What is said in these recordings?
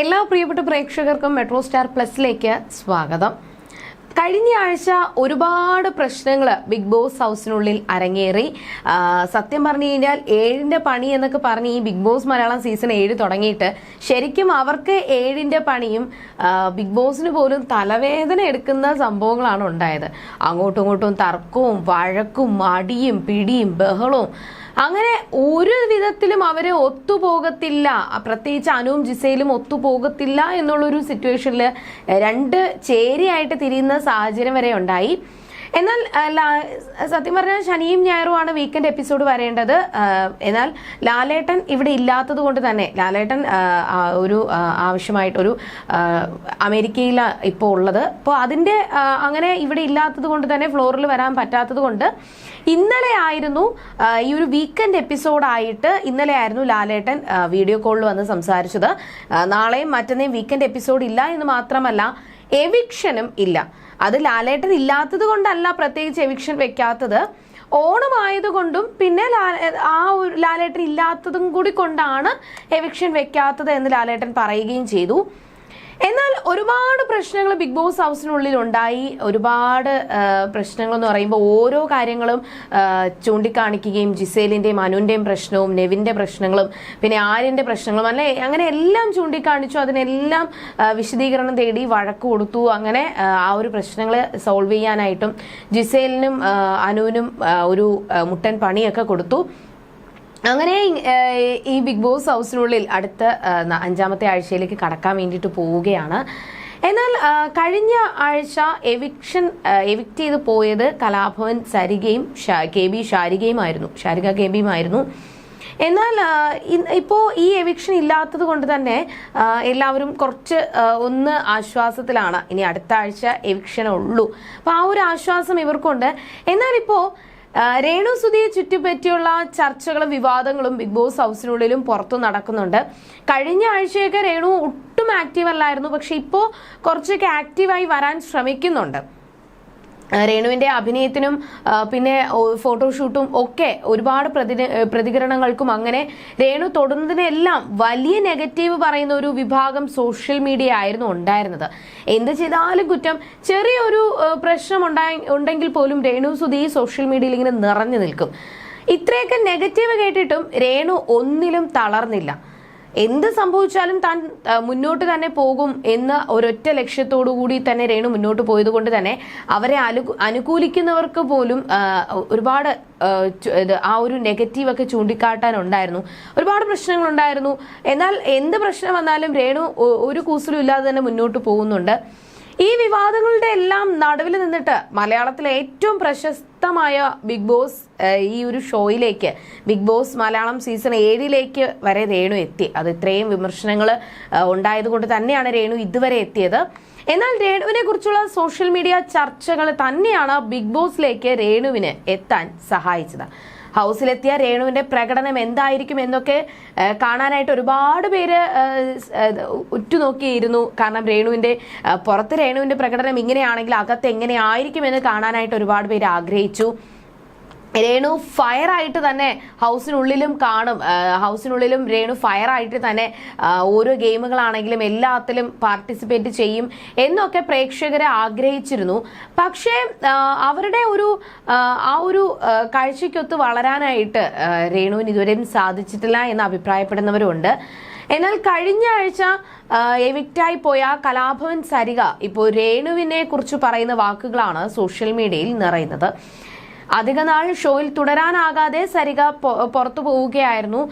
എല്ലാ പ്രിയപ്പെട്ട പ്രേക്ഷകർക്കും മെട്രോ സ്റ്റാർ പ്ലസിലേക്ക് സ്വാഗതം. കഴിഞ്ഞ ആഴ്ച ഒരുപാട് പ്രശ്നങ്ങൾ ബിഗ് ബോസ് ഹൗസിനുള്ളിൽ അരങ്ങേറി. സത്യം പറഞ്ഞു കഴിഞ്ഞാൽ ഏഴിന്റെ പണി എന്നൊക്കെ പറഞ്ഞ് ഈ ബിഗ് ബോസ് മലയാളം സീസൺ ഏഴ് തുടങ്ങിയിട്ട് ശരിക്കും അവർക്ക് ഏഴിന്റെ പണിയും ബിഗ് ബോസിന് പോലും തലവേദന എടുക്കുന്ന സംഭവങ്ങളാണ് ഉണ്ടായത്. അങ്ങോട്ടും ഇങ്ങോട്ടും തർക്കവും വഴക്കും അടിയും പിടിയും ബഹളവും അങ്ങനെ ഒരു വിധത്തിലും അവരെ ഒത്തുപോകത്തില്ല. പ്രത്യേകിച്ച് അനുവും ജിസയിലും ഒത്തുപോകത്തില്ല എന്നുള്ളൊരു സിറ്റുവേഷനിൽ രണ്ട് ചേരിയായിട്ട് തിരിയുന്ന സാഹചര്യം വരെ ഉണ്ടായി. എന്നാൽ സത്യം പറഞ്ഞാൽ ശനിയും ഞായറുമാണ് വീക്കെൻഡ് എപ്പിസോഡ് വരേണ്ടത്. എന്നാൽ ലാലേട്ടൻ ഇവിടെ ഇല്ലാത്തത് കൊണ്ട് തന്നെ ലാലേട്ടൻ ഒരു ആവശ്യമായിട്ട് ഒരു അമേരിക്കയിൽ ഇപ്പോൾ ഉള്ളത്. അപ്പോൾ അതിന്റെ അങ്ങനെ ഇവിടെ ഇല്ലാത്തത് കൊണ്ട് തന്നെ ഫ്ലോറിൽ വരാൻ പറ്റാത്തത് കൊണ്ട് ഇന്നലെ ആയിരുന്നു ഈ ഒരു വീക്കെൻഡ് എപ്പിസോഡായിട്ട് ഇന്നലെ ആയിരുന്നു ലാലേട്ടൻ വീഡിയോ കോളിൽ വന്ന് സംസാരിച്ചത്. നാളെയും മറ്റന്നേയും വീക്കെൻഡ് എപ്പിസോഡ് ഇല്ല എന്ന് മാത്രമല്ല എവിക്ഷനും ഇല്ല. അത് ലാലേട്ടൻ ഇല്ലാത്തത് കൊണ്ടല്ല പ്രത്യേകിച്ച് എവിക്ഷൻ വെക്കാത്തത്. ഓണമായതുകൊണ്ടും പിന്നെ ആ ഒരു ലാലേട്ടൻ ഇല്ലാത്തതും കൂടി കൊണ്ടാണ് എവിക്ഷൻ വെക്കാത്തത് എന്ന് ലാലേട്ടൻ പറയുകയും ചെയ്തു. എന്നാൽ ഒരുപാട് പ്രശ്നങ്ങൾ ബിഗ് ബോസ് ഹൗസിനുള്ളിൽ ഉണ്ടായി ഒരുപാട് പ്രശ്നങ്ങൾ എന്ന് പറയുമ്പോൾ ഓരോ കാര്യങ്ങളും ചൂണ്ടിക്കാണിക്കുകയും ജിസേലിന്റെയും അനുവിന്റെയും പ്രശ്നവും നെവിന്റെ പ്രശ്നങ്ങളും പിന്നെ ആര്യന്റെ പ്രശ്നങ്ങളും അല്ലെ അങ്ങനെ എല്ലാം ചൂണ്ടിക്കാണിച്ചു. അതിനെല്ലാം വിശദീകരണം തേടി വഴക്ക് കൊടുത്തു. അങ്ങനെ ആ ഒരു പ്രശ്നങ്ങൾ സോൾവ് ചെയ്യാനായിട്ടും ജിസേലിനും അനുവിനും ഒരു മുട്ടൻ പണിയൊക്കെ കൊടുത്തു. അങ്ങനെ ഈ ബിഗ് ബോസ് ഹൗസിനുള്ളിൽ അടുത്ത അഞ്ചാമത്തെ ആഴ്ചയിലേക്ക് കടക്കാൻ വേണ്ടിയിട്ട് പോവുകയാണ്. എന്നാൽ കഴിഞ്ഞ ആഴ്ച എവിക്ഷൻ എവിക്റ്റ് ചെയ്ത് പോയത് കലാഭവൻ സരികയും കെ ബി ഷാരികയുമായിരുന്നു ഷാരിക കെ ബിയുമായിരുന്നു എന്നാൽ ഇപ്പോൾ ഇപ്പോ ഈ എവിക്ഷൻ ഇല്ലാത്തത് കൊണ്ട് തന്നെ എല്ലാവരും കുറച്ച് ഒന്ന് ആശ്വാസത്തിലാണ്. ഇനി അടുത്ത ആഴ്ച എവിക്ഷൻ ഉള്ളൂ. അപ്പോൾ ആ ഒരു ആശ്വാസം ഇവർക്കുണ്ട്. എന്നാൽ ഇപ്പോ ആ, രേണു സുധിയെ ചുറ്റിപ്പറ്റിയുള്ള ചർച്ചകളും വിവാദങ്ങളും ബിഗ് ബോസ് ഹൗസിനുള്ളിലും പുറത്തു നടക്കുന്നുണ്ട്. കഴിഞ്ഞ ആഴ്ചയൊക്കെ രേണു ഒട്ടും ആക്റ്റീവ് അല്ലായിരുന്നു. പക്ഷെ ഇപ്പോൾ കുറച്ചൊക്കെ ആക്റ്റീവായി വരാൻ ശ്രമിക്കുന്നുണ്ട്. രേണുവിന്റെ അഭിനയത്തിനും പിന്നെ ഫോട്ടോഷൂട്ടും ഒക്കെ ഒരുപാട് പ്രതി- പ്രതികരണങ്ങൾക്കും അങ്ങനെ രേണു തൊടുന്നതിനെല്ലാം വലിയ നെഗറ്റീവ് പറയുന്ന ഒരു വിഭാഗം സോഷ്യൽ മീഡിയ ആയിരുന്നു ഉണ്ടായിരുന്നത്. എന്ത് ചെയ്താലും കുറ്റം. ചെറിയൊരു പ്രശ്നം ഉണ്ടായി ഉണ്ടെങ്കിൽ പോലും രേണു സുധി സോഷ്യൽ മീഡിയയിൽ ഇങ്ങനെ നിറഞ്ഞു നിൽക്കും. ഇത്രയൊക്കെ നെഗറ്റീവ് കേട്ടിട്ടും രേണു ഒന്നിലും തളർന്നില്ല. എന്ത് സംഭവിച്ചാലും താൻ മുന്നോട്ട് തന്നെ പോകും എന്ന ഒരൊറ്റ ലക്ഷ്യത്തോടു കൂടി തന്നെ രേണു മുന്നോട്ട് പോയത് കൊണ്ട് തന്നെ അവരെ അനു- അനുകൂലിക്കുന്നവർക്ക് പോലും ഒരുപാട് ആ ഒരു നെഗറ്റീവ് ഒക്കെ ചൂണ്ടിക്കാട്ടാനുണ്ടായിരുന്നു. ഒരുപാട് പ്രശ്നങ്ങളുണ്ടായിരുന്നു. എന്നാൽ എന്ത് പ്രശ്നം വന്നാലും രേണു ഒരു കൂസലും ഇല്ലാതെ തന്നെ മുന്നോട്ട് പോകുന്നുണ്ട്. ഈ വിവാദങ്ങളുടെ എല്ലാം നടുവിൽ നിന്നിട്ട് മലയാളത്തിലെ ഏറ്റവും പ്രശസ്തമായ ബിഗ് ബോസ് ഈ ഒരു ഷോയിലേക്ക് ബിഗ് ബോസ് മലയാളം സീസൺ ഏഴിലേക്ക് വരെ രേണു എത്തി. അത് ഇത്രയും വിമർശനങ്ങൾ ഉണ്ടായതുകൊണ്ട് തന്നെയാണ് രേണു ഇതുവരെ എത്തിയത്. എന്നാൽ രേണുവിനെ കുറിച്ചുള്ള സോഷ്യൽ മീഡിയ ചർച്ചകൾ തന്നെയാണ് ബിഗ് ബോസിലേക്ക് രേണുവിന് എത്താൻ സഹായിച്ചത്. ഹൗസിലെത്തിയ രേണുവിന്റെ പ്രകടനം എന്തായിരിക്കും എന്നൊക്കെ കാണാനായിട്ട് ഒരുപാട് പേര് ഉറ്റുനോക്കിയിരുന്നു. കാരണം രേണുവിന്റെ പുറത്ത് രേണുവിന്റെ പ്രകടനം ഇങ്ങനെയാണെങ്കിൽ അകത്ത് എങ്ങനെയായിരിക്കും എന്ന് കാണാനായിട്ട് ഒരുപാട് പേര് ആഗ്രഹിച്ചു. രേണു ഫയർ ആയിട്ട് തന്നെ ഹൗസിനുള്ളിലും കാണും. ഹൗസിനുള്ളിലും രേണു ഫയർ ആയിട്ട് തന്നെ ഓരോ ഗെയിമുകളാണെങ്കിലും എല്ലാത്തിലും പാർട്ടിസിപ്പേറ്റ് ചെയ്യും എന്നൊക്കെ പ്രേക്ഷകരെ ആഗ്രഹിച്ചിരുന്നു. പക്ഷേ അവരുടെ ഒരു ആ, ഒരു കാഴ്ചയ്ക്കൊത്ത് വളരാനായിട്ട് രേണുവിന് ഇതുവരെയും സാധിച്ചിട്ടില്ല എന്ന് അഭിപ്രായപ്പെടുന്നവരുണ്ട്. എന്നാൽ കഴിഞ്ഞ ആഴ്ച എവിക്റ്റായി പോയ കലാഭവൻ സരിക ഇപ്പോൾ രേണുവിനെ കുറിച്ച് പറയുന്ന വാക്കുകളാണ് സോഷ്യൽ മീഡിയയിൽ നിറയുന്നത്. അധികനാൾ ഷോയിൽ തുടരാനാകാതെ സരിക പുറത്തു പോവുകയായിരുന്നു.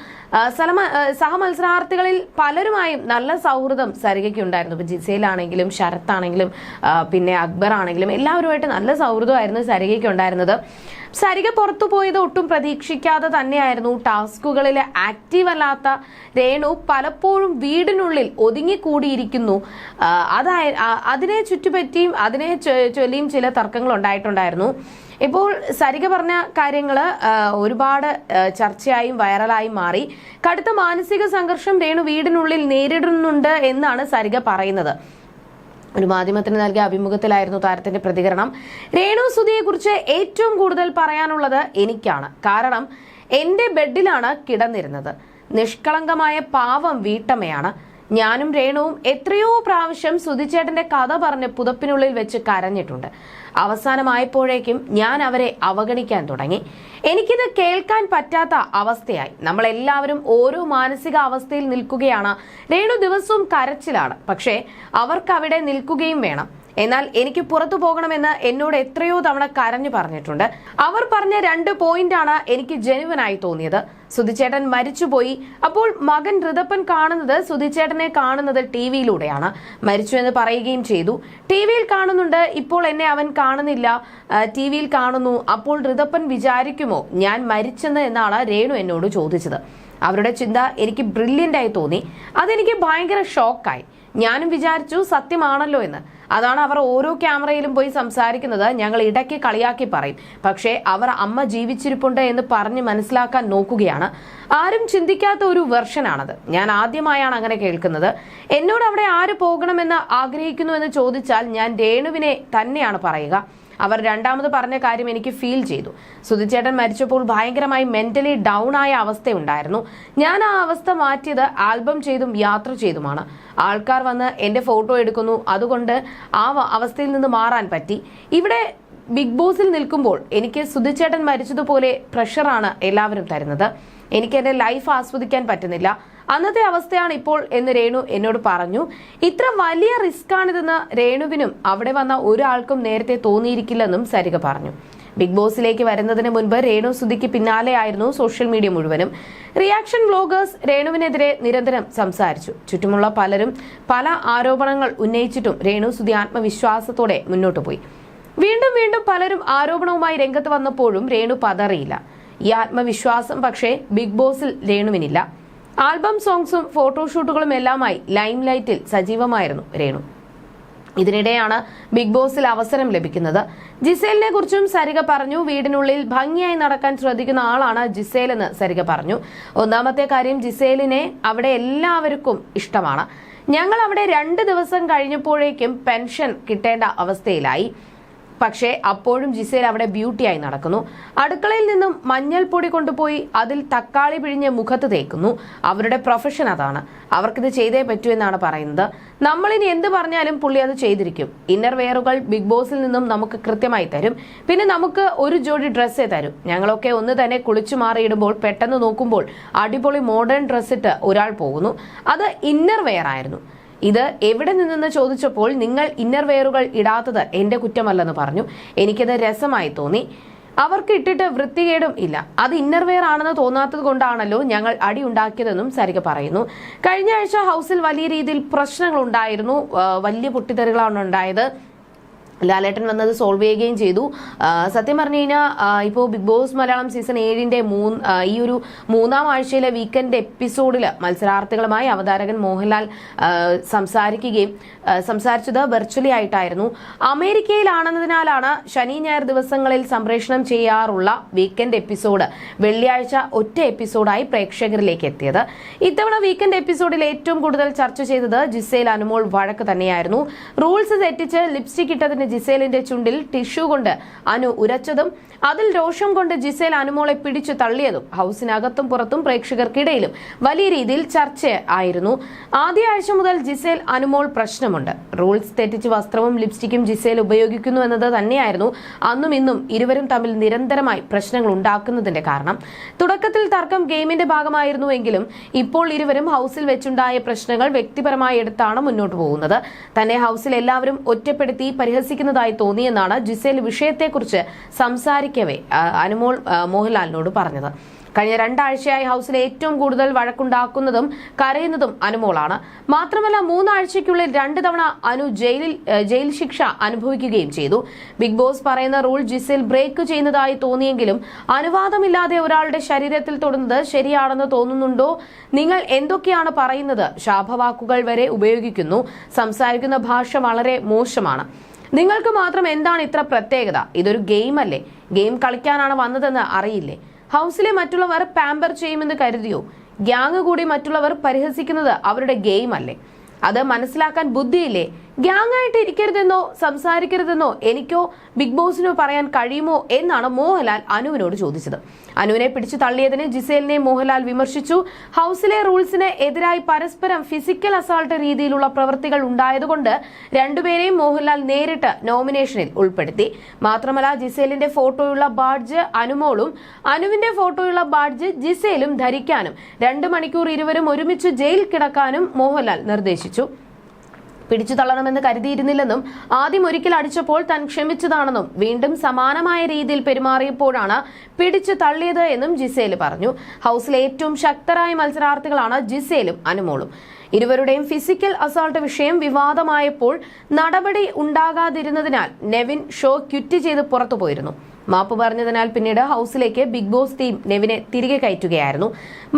സലമ സഹമത്സരാർത്ഥികളിൽ പലരുമായും നല്ല സൗഹൃദം സരികയ്ക്ക് ഉണ്ടായിരുന്നു ഇപ്പൊ ജിസയിലാണെങ്കിലും ശരത്താണെങ്കിലും പിന്നെ അക്ബർ ആണെങ്കിലും എല്ലാവരുമായിട്ട് നല്ല സൗഹൃദമായിരുന്നു സരികയ്ക്ക് ഉണ്ടായിരുന്നത് സരിക പുറത്തു പോയത് ഒട്ടും പ്രതീക്ഷിക്കാതെ തന്നെയായിരുന്നു. ടാസ്കുകളിൽ ആക്റ്റീവ് അല്ലാത്ത രേണു പലപ്പോഴും വീടിനുള്ളിൽ ഒതുങ്ങിക്കൂടിയിരിക്കുന്നു. അതായ അതിനെ ചുറ്റുപറ്റിയും അതിനെ ചൊല്ലിയും ചില തർക്കങ്ങൾ ഉണ്ടായിട്ടുണ്ടായിരുന്നു. ഇപ്പോൾ സരിക പറഞ്ഞ കാര്യങ്ങൾ ഒരുപാട് ചർച്ചയായും വൈറലായും മാറി. കടുത്ത മാനസിക സംഘർഷം രേണു വീടിനുള്ളിൽ നേരിടുന്നുണ്ട് എന്നാണ് സരിക പറയുന്നത്. ഒരു മാധ്യമത്തിന് നൽകിയ അഭിമുഖത്തിലായിരുന്നു താരത്തിന്റെ പ്രതികരണം. രേണു സുധിയെ കുറിച്ച് ഏറ്റവും കൂടുതൽ പറയാനുള്ളത് എനിക്കാണ്. കാരണം എന്റെ ബെഡിലാണ് കിടന്നിരുന്നത്. നിഷ്കളങ്കമായ പാവം വീട്ടമ്മയാണ്. ഞാനും രേണുവും എത്രയോ പ്രാവശ്യം സുധിച്ചേട്ടന്റെ കഥ പറഞ്ഞ് പുതപ്പിനുള്ളിൽ വെച്ച് കരഞ്ഞിട്ടുണ്ട്. അവസാനമായപ്പോഴേക്കും ഞാൻ അവരെ അവഗണിക്കാൻ തുടങ്ങി. എനിക്കിത് കേൾക്കാൻ പറ്റാത്ത അവസ്ഥയായി. നമ്മൾ എല്ലാവരും ഓരോ മാനസിക അവസ്ഥയിൽ നിൽക്കുകയാണ്. രേണു ദിവസവും കരച്ചിലാണ്. പക്ഷേ അവർക്ക് അവിടെ നിൽക്കുകയും വേണം. എന്നാൽ എനിക്ക് പുറത്തു പോകണമെന്ന് എന്നോട് എത്രയോ തവണ കരഞ്ഞു പറഞ്ഞിട്ടുണ്ട്. അവർ പറഞ്ഞ രണ്ട് പോയിന്റാണ് എനിക്ക് ജനുവനായി തോന്നിയത്. സുധിച്ചേട്ടൻ മരിച്ചുപോയി. അപ്പോൾ മകൻ ഋതപ്പൻ കാണുന്നത് സുധിച്ചേട്ടനെ കാണുന്നത് ടി വിയിലൂടെയാണ്. മരിച്ചു എന്ന് പറയുകയും ചെയ്തു. ടി വിയിൽ കാണുന്നുണ്ട്. ഇപ്പോൾ എന്നെ അവൻ കാണുന്നില്ല. ടി വിയിൽ കാണുന്നു. അപ്പോൾ ഋതപ്പൻ വിചാരിക്കുമോ ഞാൻ മരിച്ചെന്ന് എന്നാണ് രേണു എന്നോട് ചോദിച്ചത്. അവരുടെ ചിന്ത എനിക്ക് ബ്രില്യന്റ് ആയി തോന്നി. അതെനിക്ക് ഭയങ്കര ഷോക്കായി ഞാനും വിചാരിച്ചു സത്യമാണല്ലോ എന്ന്. അതാണ് അവർ ഓരോ ക്യാമറയിലും പോയി സംസാരിക്കുന്നത്. ഞങ്ങൾ ഇടയ്ക്ക് കളിയാക്കി പറയും. പക്ഷേ അവർ അമ്മ ജീവിച്ചിരിപ്പുണ്ട് എന്ന് പറഞ്ഞ് മനസ്സിലാക്കാൻ നോക്കുകയാണ്. ആരും ചിന്തിക്കാത്ത ഒരു വെർഷനാണത്. ഞാൻ ആദ്യമായാണ് അങ്ങനെ കേൾക്കുന്നത്. എന്നോട് അവിടെ ആര് പോകണമെന്ന് ആഗ്രഹിക്കുന്നു എന്ന് ചോദിച്ചാൽ ഞാൻ രേണുവിനെ തന്നെയാണ് പറയുക. അവർ രണ്ടാമത് പറഞ്ഞ കാര്യം എനിക്ക് ഫീൽ ചെയ്തു. സുധിച്ചേട്ടൻ മരിച്ചപ്പോൾ ഭയങ്കരമായി മെന്റലി ഡൗൺ ആയ അവസ്ഥയുണ്ടായിരുന്നു. ഞാൻ ആ അവസ്ഥ മാറ്റിയത് ആൽബം ചെയ്തും യാത്ര ചെയ്തുമാണ്. ആൾക്കാർ വന്ന് എന്റെ ഫോട്ടോ എടുക്കുന്നു. അതുകൊണ്ട് ആ അവസ്ഥയിൽ നിന്ന് മാറാൻ പറ്റി. ഇവിടെ ബിഗ് ബോസിൽ നിൽക്കുമ്പോൾ എനിക്ക് സുധിച്ചേട്ടൻ മരിച്ചതുപോലെ പ്രഷറാണ് എല്ലാവരും തരുന്നത്. എനിക്ക് എന്റെ ലൈഫ് ആസ്വദിക്കാൻ പറ്റുന്നില്ല. അന്നത്തെ അവസ്ഥയാണ് ഇപ്പോൾ എന്ന് രേണു എന്നോട് പറഞ്ഞു. ഇത്ര വലിയ റിസ്ക് ആണിതെന്ന് രേണുവിനും അവിടെ വന്ന ഒരാൾക്കും നേരത്തെ തോന്നിയിരിക്കില്ലെന്നും സരിക പറഞ്ഞു. ബിഗ് ബോസിലേക്ക് വരുന്നതിന് മുൻപ് രേണു സുധിക്ക് പിന്നാലെയായിരുന്നു സോഷ്യൽ മീഡിയ മുഴുവനും. റിയാക്ഷൻ വ്ലോഗേഴ്സ് രേണുവിനെതിരെ നിരന്തരം സംസാരിച്ചു. ചുറ്റുമുള്ള പലരും പല ആരോപണങ്ങൾ ഉന്നയിച്ചിട്ടും രേണു സുധി ആത്മവിശ്വാസത്തോടെ മുന്നോട്ടു പോയി. വീണ്ടും വീണ്ടും പലരും ആരോപണവുമായി രംഗത്ത് വന്നപ്പോഴും രേണു പതറിയില്ല. ഈ ആത്മവിശ്വാസം പക്ഷേ ബിഗ് ബോസിൽ രേണുവിനില്ല. ആൽബം സോങ്സും ഫോട്ടോഷൂട്ടുകളും എല്ലാമായി ലൈം ലൈറ്റിൽ സജീവമായിരുന്നു രേണു. ഇതിനിടെയാണ് ബിഗ് ബോസിൽ അവസരം ലഭിക്കുന്നത്. ജിസേലിനെ കുറിച്ചും സരിക പറഞ്ഞു വീടിനുള്ളിൽ ഭംഗിയായി നടക്കാൻ ശ്രദ്ധിക്കുന്ന ആളാണ് ജിസേൽ എന്ന് സരിക പറഞ്ഞു. ഒന്നാമത്തെ കാര്യം ജിസേലിനെ അവിടെ എല്ലാവർക്കും ഇഷ്ടമാണ്. ഞങ്ങൾ അവിടെ രണ്ട് ദിവസം കഴിഞ്ഞപ്പോഴേക്കും പെൻഷൻ കിട്ടേണ്ട അവസ്ഥയിലായി. പക്ഷേ അപ്പോഴും ജിസേൽ അവിടെ ബ്യൂട്ടിയായി നടക്കുന്നു. അടുക്കളയിൽ നിന്നും മഞ്ഞൾപ്പൊടി കൊണ്ടുപോയി അതിൽ തക്കാളി പിഴിഞ്ഞ് മുഖത്ത് തേക്കുന്നു. അവരുടെ പ്രൊഫഷൻ അതാണ്. അവർക്കിത് ചെയ്തേ പറ്റൂ എന്നാണ് പറയുന്നത്. നമ്മളിനി എന്ത് പറഞ്ഞാലും പുള്ളി അത് ചെയ്തിരിക്കും. ഇന്നർ വെയറുകൾ ബിഗ് ബോസിൽ നിന്നും നമുക്ക് കൃത്യമായി തരും. പിന്നെ നമുക്ക് ഒരു ജോഡി ഡ്രസ്സേ തരും. ഞങ്ങളൊക്കെ ഒന്ന് തന്നെ കുളിച്ചു മാറിയിടുമ്പോൾ പെട്ടെന്ന് നോക്കുമ്പോൾ അടിപൊളി മോഡേൺ ഡ്രസ്സിട്ട് ഒരാൾ പോകുന്നു. അത് ഇന്നർ വെയർ ആയിരുന്നു. ഇത് എവിടെ നിന്നെന്ന് ചോദിച്ചപ്പോൾ നിങ്ങൾ ഇന്നർവെയറുകൾ ഇടാത്തത് എന്റെ കുറ്റമല്ലെന്ന് പറഞ്ഞു. എനിക്കത് രസമായി തോന്നി. അവർക്ക് ഇട്ടിട്ട് വൃത്തികേടും ഇല്ല. അത് ഇന്നർവെയർ ആണെന്ന് തോന്നാത്തത് കൊണ്ടാണല്ലോ ഞങ്ങൾ അടി ഉണ്ടാക്കിയതെന്നും സരിക പറയുന്നു. കഴിഞ്ഞ ആഴ്ച ഹൗസിൽ വലിയ രീതിയിൽ പ്രശ്നങ്ങൾ ഉണ്ടായിരുന്നു. വലിയ പൊട്ടിത്തെറികളാണ് ഉണ്ടായത്. ലാലേട്ടൻ വന്നത് സോൾവ് ചെയ്യുകയും ചെയ്തു. സത്യം പറഞ്ഞു കഴിഞ്ഞാൽ ഇപ്പോൾ ബിഗ് ബോസ് മലയാളം സീസൺ ഏഴിന്റെ മൂന്ന് ഈ ഒരു മൂന്നാം ആഴ്ചയിലെ വീക്കെൻഡ് എപ്പിസോഡിൽ മത്സരാർത്ഥികളുമായി അവതാരകൻ മോഹൻലാൽ സംസാരിക്കുകയും സംസാരിച്ചത് വെർച്വലി ആയിട്ടായിരുന്നു. അമേരിക്കയിലാണെന്നതിനാലാണ് ശനി ഞായർ ദിവസങ്ങളിൽ സംപ്രേഷണം ചെയ്യാറുള്ള വീക്കെൻഡ് എപ്പിസോഡ് വെള്ളിയാഴ്ച ഒറ്റ എപ്പിസോഡായി പ്രേക്ഷകരിലേക്ക് എത്തിയത്. ഇത്തവണ വീക്കെൻഡ് എപ്പിസോഡിൽ ഏറ്റവും കൂടുതൽ ചർച്ച ചെയ്തത് ജിസേൽ അനുമോൾ വഴക്ക് തന്നെയായിരുന്നു. റൂൾസ് തെറ്റിച്ച് ലിപ്സ്റ്റിക് ഇട്ടതിന് ജിസേലിന്റെ ചുണ്ടിൽ ടിഷ്യൂ കൊണ്ട് അനു ഉരച്ചതും അതിൽ രോഷം കൊണ്ട് ജിസേൽ അനുമോളെ പിടിച്ചു തള്ളിയതും ഹൗസിനകത്തും പുറത്തും പ്രേക്ഷകർക്കിടയിലും വലിയ രീതിയിൽ ചർച്ച ആയിരുന്നു ആദ്യ ആഴ്ച മുതൽ ജിസേൽ അനുമോൾ പ്രശ്നമുണ്ട്. റൂൾസ് തെറ്റിച്ച് വസ്ത്രവും ലിപ്സ്റ്റിക്കും ജിസേൽ ഉപയോഗിക്കുന്നു എന്നത് തന്നെയായിരുന്നു. അന്നും ഇന്നും ഇരുവരും തമ്മിൽ നിരന്തരമായി പ്രശ്നങ്ങൾ ഉണ്ടാക്കുന്നതിന്റെ കാരണം. തുടക്കത്തിൽ തർക്കം ഗെയിമിന്റെ ഭാഗമായിരുന്നുവെങ്കിലും ഇപ്പോൾ ഇരുവരും ഹൗസിൽ വെച്ചുണ്ടായ പ്രശ്നങ്ങൾ വ്യക്തിപരമായി എടുത്താണ് മുന്നോട്ട് പോകുന്നത്. തന്നെ ഹൗസിൽ എല്ലാവരും ഒറ്റപ്പെടുത്തി പരിഹസിക്കുന്നതായി തോന്നിയെന്നാണ് ജിസേൽ വിഷയത്തെക്കുറിച്ച് സംസാരിക്കവേ അനുമോൾ മോഹൻലാലിനോട് പറഞ്ഞത്. കഴിഞ്ഞ രണ്ടാഴ്ചയായി ഹൗസിലെ ഏറ്റവും കൂടുതൽ വഴക്കുണ്ടാക്കുന്നതും കരയുന്നതും അനുമോളാണ്. മാത്രമല്ല മൂന്നാഴ്ചയ്ക്കുള്ളിൽ രണ്ട് തവണ അനു ജയിലിൽ ജയിൽ ശിക്ഷ അനുഭവിക്കുകയും ചെയ്തു. ബിഗ് ബോസ് പറയുന്ന റൂൾ ജിസിൽ ബ്രേക്ക് ചെയ്യുന്നതായി തോന്നിയെങ്കിലും അനുവാദമില്ലാതെ ഒരാളുടെ ശരീരത്തിൽ തൊടുന്നത് ശരിയാണെന്ന് തോന്നുന്നുണ്ടോ? നിങ്ങൾ എന്തൊക്കെയാണ് പറയുന്നത്? ശാപവാക്കുകൾ വരെ ഉപയോഗിക്കുന്നു. സംസാരിക്കുന്ന ഭാഷ വളരെ മോശമാണ്. നിങ്ങൾക്ക് മാത്രം എന്താണ് ഇത്ര പ്രത്യേകത? ഇതൊരു ഗെയിം അല്ലേ? ഗെയിം കളിക്കാനാണ് വന്നതെന്ന് അറിയില്ലേ? ഹൗസിലെ മറ്റുള്ളവർ പാമ്പർ ചെയ്യുമെന്ന് കരുതിയോ? ഗ്യാങ് കൂടി മറ്റുള്ളവർ പരിഹസിക്കുന്നത് അവരുടെ ഗെയിം അല്ലേ? അത് മനസ്സിലാക്കാൻ ബുദ്ധിയില്ലേ? ഗ്യാങ് ആയിട്ട് ഇരിക്കരുതെന്നോ സംസാരിക്കരുതെന്നോ എനിക്കോ ബിഗ് ബോസിനോ പറയാൻ കഴിയുമോ എന്നാണ് മോഹൻലാൽ അനുവിനോട് ചോദിച്ചത്. അനുവിനെ പിടിച്ചു തള്ളിയതിന് ജിസേലിനെ മോഹൻലാൽ വിമർശിച്ചു. ഹൗസിലെ റൂൾസിന് എതിരായി പരസ്പരം ഫിസിക്കൽ അസാൾട്ട് രീതിയിലുള്ള പ്രവൃത്തികൾ ഉണ്ടായതുകൊണ്ട് രണ്ടുപേരെയും മോഹൻലാൽ നേരിട്ട് നോമിനേഷനിൽ ഉൾപ്പെടുത്തി. മാത്രമല്ല ജിസേലിന്റെ ഫോട്ടോയുള്ള ബാഡ്ജ് അനുമോളും അനുവിന്റെ ഫോട്ടോയുള്ള ബാഡ്ജ് ജിസേലും ധരിക്കാനും രണ്ട് മണിക്കൂർ ഇരുവരും ഒരുമിച്ച് ജയിൽ കിടക്കാനും മോഹൻലാൽ നിർദ്ദേശിച്ചു. പിടിച്ചു തള്ളണമെന്ന് കരുതിയിരുന്നില്ലെന്നും ആദ്യം ഒരിക്കൽ അടിച്ചപ്പോൾ താൻ ക്ഷമിച്ചതാണെന്നും വീണ്ടും സമാനമായ രീതിയിൽ പെരുമാറിയപ്പോഴാണ് പിടിച്ചു തള്ളിയത് എന്നും ജിസേൽ പറഞ്ഞു. ഹൌസിലെ ഏറ്റവും ശക്തരായ മത്സരാർത്ഥികളാണ് ജിസേലും അനുമോളും. ഇരുവരുടെയും ഫിസിക്കൽ അസോൾട്ട് വിഷയം വിവാദമായപ്പോൾ നടപടി ഉണ്ടാകാതിരുന്നതിനാൽ നെവിൻ ഷോ ക്വിറ്റ് ചെയ്ത് പുറത്തു പോയിരുന്നു മാപ്പ് പറഞ്ഞതിനാൽ പിന്നീട് ഹൗസിലേക്ക് ബിഗ് ബോസ് ടീം നെവിനെ തിരികെ കയറ്റുകയായിരുന്നു.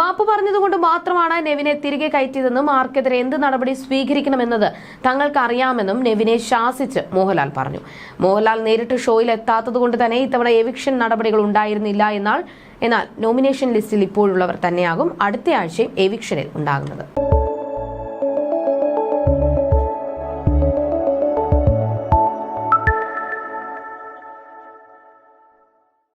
മാപ്പ് പറഞ്ഞതുകൊണ്ട് മാത്രമാണ് നെവിനെ തിരികെ കയറ്റിയതെന്നും ആർക്കെതിരെ എന്ത് നടപടി സ്വീകരിക്കണമെന്നത് തങ്ങൾക്ക് അറിയാമെന്നും നെവിനെ ശാസിച്ച് മോഹൻലാൽ പറഞ്ഞു. മോഹൻലാൽ നേരിട്ട് ഷോയിൽ എത്താത്തതുകൊണ്ട് തന്നെ ഇത്തവണ എവിക്ഷൻ നടപടികൾ ഉണ്ടായിരുന്നില്ല എന്നാൽ എന്നാൽ നോമിനേഷൻ ലിസ്റ്റിൽ ഇപ്പോഴുള്ളവർ തന്നെയാകും അടുത്ത ആഴ്ചയും എവിക്ഷനിൽ ഉണ്ടാകുന്നത്.